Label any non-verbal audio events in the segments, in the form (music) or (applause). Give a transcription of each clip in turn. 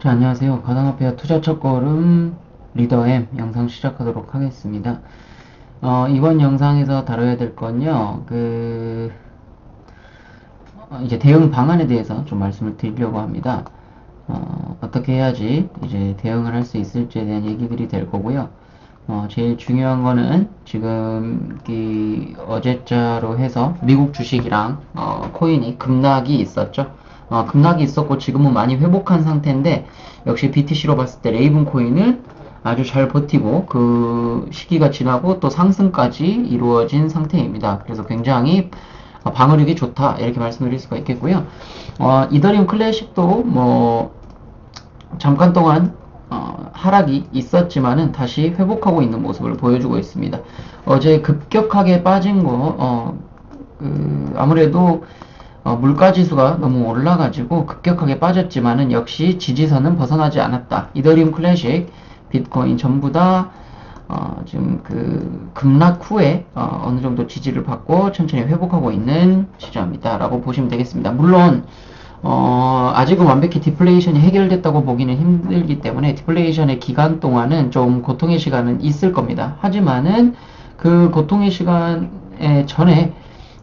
자, 안녕하세요. 가상화폐 투자 첫걸음 리더 M 영상 시작하도록 하겠습니다. 어, 이번 영상에서 다뤄야 될 건요, 그, 어, 이제 대응 방안에 대해서 좀 말씀을 드리려고 합니다. 어, 어떻게 해야지 이제 대응을 할 수 있을지에 대한 얘기들이 될 거고요. 어, 제일 중요한 거는 지금 이 어제자로 해서 미국 주식이랑 어, 코인이 급락이 있었죠. 어, 급락이 있었고 지금은 많이 회복한 상태인데 역시 BTC로 봤을 때 레이븐 코인은 아주 잘 버티고 그 시기가 지나고 또 상승까지 이루어진 상태입니다. 그래서 굉장히 어, 방어력이 좋다 이렇게 말씀드릴 수가 있겠고요. 어, 이더리움 클래식도 뭐 잠깐 동안 어, 하락이 있었지만은 다시 회복하고 있는 모습을 보여주고 있습니다. 어제 급격하게 빠진 거, 어, 그, 아무래도 어, 물가 지수가 너무 올라가지고 급격하게 빠졌지만은 역시 지지선은 벗어나지 않았다. 이더리움 클래식, 비트코인 전부 다 어, 지금 그 급락 후에 어, 어느 정도 지지를 받고 천천히 회복하고 있는 시장입니다라고 보시면 되겠습니다. 물론 어, 아직은 완벽히 디플레이션이 해결됐다고 보기는 힘들기 때문에 디플레이션의 기간 동안은 좀 고통의 시간은 있을 겁니다. 하지만은 그 고통의 시간에 전에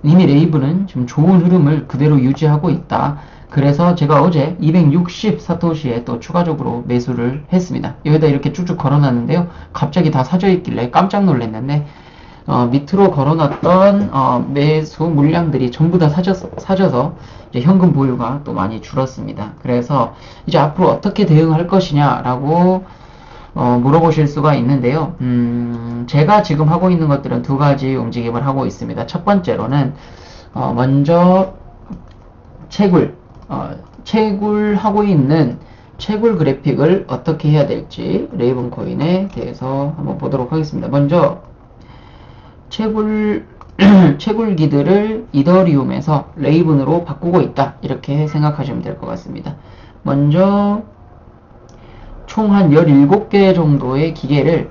이미 레이브는 지금 좋은 흐름을 그대로 유지하고 있다. 그래서 제가 어제 260 사토시에 또 추가적으로 매수를 했습니다. 여기다 이렇게 쭉쭉 걸어놨는데요. 갑자기 다 사져 있길래 깜짝 놀랐는데 어, 밑으로 걸어놨던 어, 매수 물량들이 전부 다 사져서, 사져서 현금 보유가 또 많이 줄었습니다. 그래서 이제 앞으로 어떻게 대응할 것이냐라고 어, 물어보실 수가 있는데요. 음, 제가 지금 하고 있는 것들은 두 가지 움직임을 하고 있습니다. 첫 번째로는 어, 먼저 채굴, 어, 채굴하고 있는 채굴 그래픽을 어떻게 해야 될지 레이븐 코인에 대해서 한번 보도록 하겠습니다. 먼저 채굴 (clears throat) 채굴기들을 이더리움에서 레이븐으로 바꾸고 있다 이렇게 생각하시면 될 것 같습니다. 먼저 총 한 17개 정도의 기계를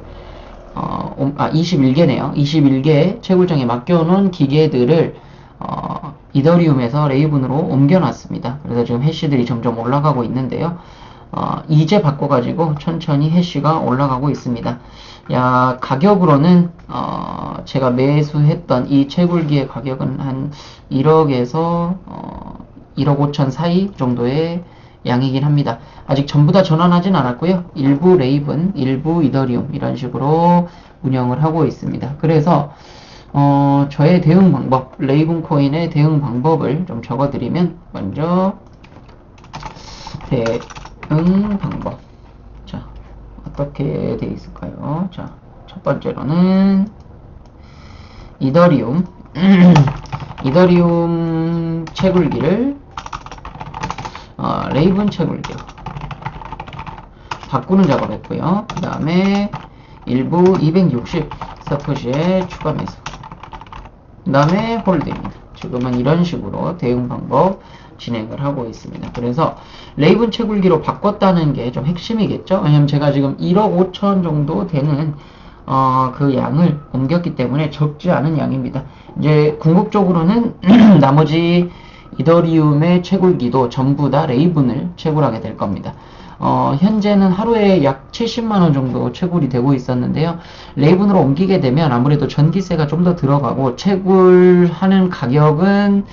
어, 아 21개네요. 21개 채굴장에 맡겨놓은 기계들을 어, 이더리움에서 레이븐으로 옮겨놨습니다. 그래서 지금 해시들이 점점 올라가고 있는데요. 어, 이제 바꿔가지고 천천히 해시가 올라가고 있습니다. 야, 가격으로는, 어, 제가 매수했던 이 채굴기의 가격은 한 1억에서, 어, 1억 5천 사이 정도의 양이긴 합니다. 아직 전부 다 전환하진 않았고요. 일부 레이븐, 일부 이더리움, 이런 식으로 운영을 하고 있습니다. 그래서, 어, 저의 대응 방법, 레이븐 코인의 대응 방법을 좀 적어드리면, 먼저, 대응 방법. 자, 어떻게 돼 있을까요? 자, 첫 번째로는 이더리움 (clears throat) 이더리움 채굴기를 어, 레이븐 채굴기로 바꾸는 작업했고요. 그 다음에 일부 260 사토시에 추가 매수. 그 다음에 홀드입니다. 지금은 이런 식으로 대응 방법 진행을 하고 있습니다. 그래서 레이븐 채굴기로 바꿨다는 게 좀 핵심이겠죠? 왜냐면 제가 지금 1억 5천 정도 되는 어, 그 양을 옮겼기 때문에 적지 않은 양입니다. 이제 궁극적으로는 (clears throat) 나머지 이더리움의 채굴기도 전부 다 레이븐을 채굴하게 될 겁니다. 어, 현재는 하루에 약 70만원 정도 채굴이 되고 있었는데요. 레이븐으로 옮기게 되면 아무래도 전기세가 좀 더 들어가고 채굴하는 가격은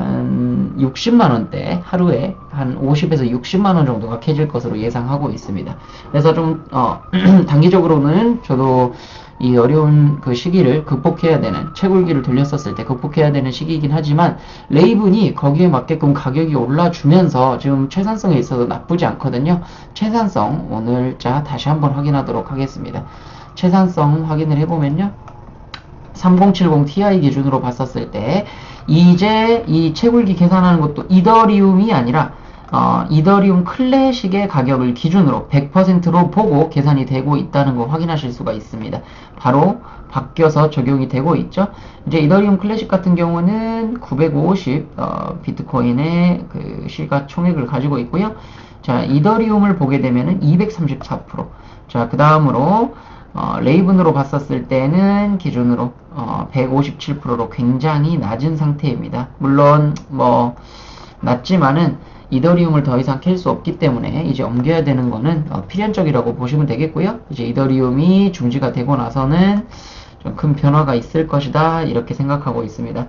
한 60만 원대 하루에 한 50에서 60만 원 정도가 캐질 것으로 예상하고 있습니다. 그래서 좀 어, (clears throat) 단기적으로는 저도 이 어려운 그 시기를 극복해야 되는 채굴기를 돌렸었을 때 극복해야 되는 시기이긴 하지만 레이븐이 거기에 맞게끔 가격이 올라주면서 지금 최산성에 있어서 나쁘지 않거든요. 최산성 오늘 자 다시 한번 확인하도록 하겠습니다. 최산성 확인을 해보면요. 3070 Ti 기준으로 봤었을 때 이제 이 채굴기 계산하는 것도 이더리움이 아니라 어, 이더리움 클래식의 가격을 기준으로 100%로 보고 계산이 되고 있다는 거 확인하실 수가 있습니다. 바로 바뀌어서 적용이 되고 있죠. 이제 이더리움 클래식 같은 경우는 950 어, 비트코인의 그 시가총액을 가지고 있고요. 자, 이더리움을 보게 되면은 234%. 자, 그 다음으로 어, 레이븐으로 봤었을 때는 기준으로 어, 157%로 굉장히 낮은 상태입니다. 물론 뭐 낮지만은 이더리움을 더 이상 캘 수 없기 때문에 이제 옮겨야 되는 거는 어, 필연적이라고 보시면 되겠고요. 이제 이더리움이 중지가 되고 나서는 좀 큰 변화가 있을 것이다 이렇게 생각하고 있습니다.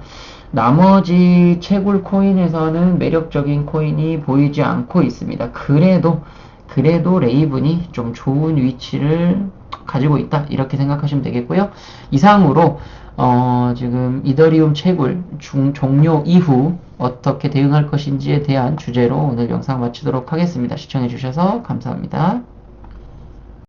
나머지 채굴 코인에서는 매력적인 코인이 보이지 않고 있습니다. 그래도 그래도 레이븐이 좀 좋은 위치를 가지고 있다 이렇게 생각하시면 되겠고요. 이상으로 어, 지금 이더리움 채굴 중, 종료 이후 어떻게 대응할 것인지에 대한 주제로 오늘 영상 마치도록 하겠습니다. 시청해 주셔서 감사합니다.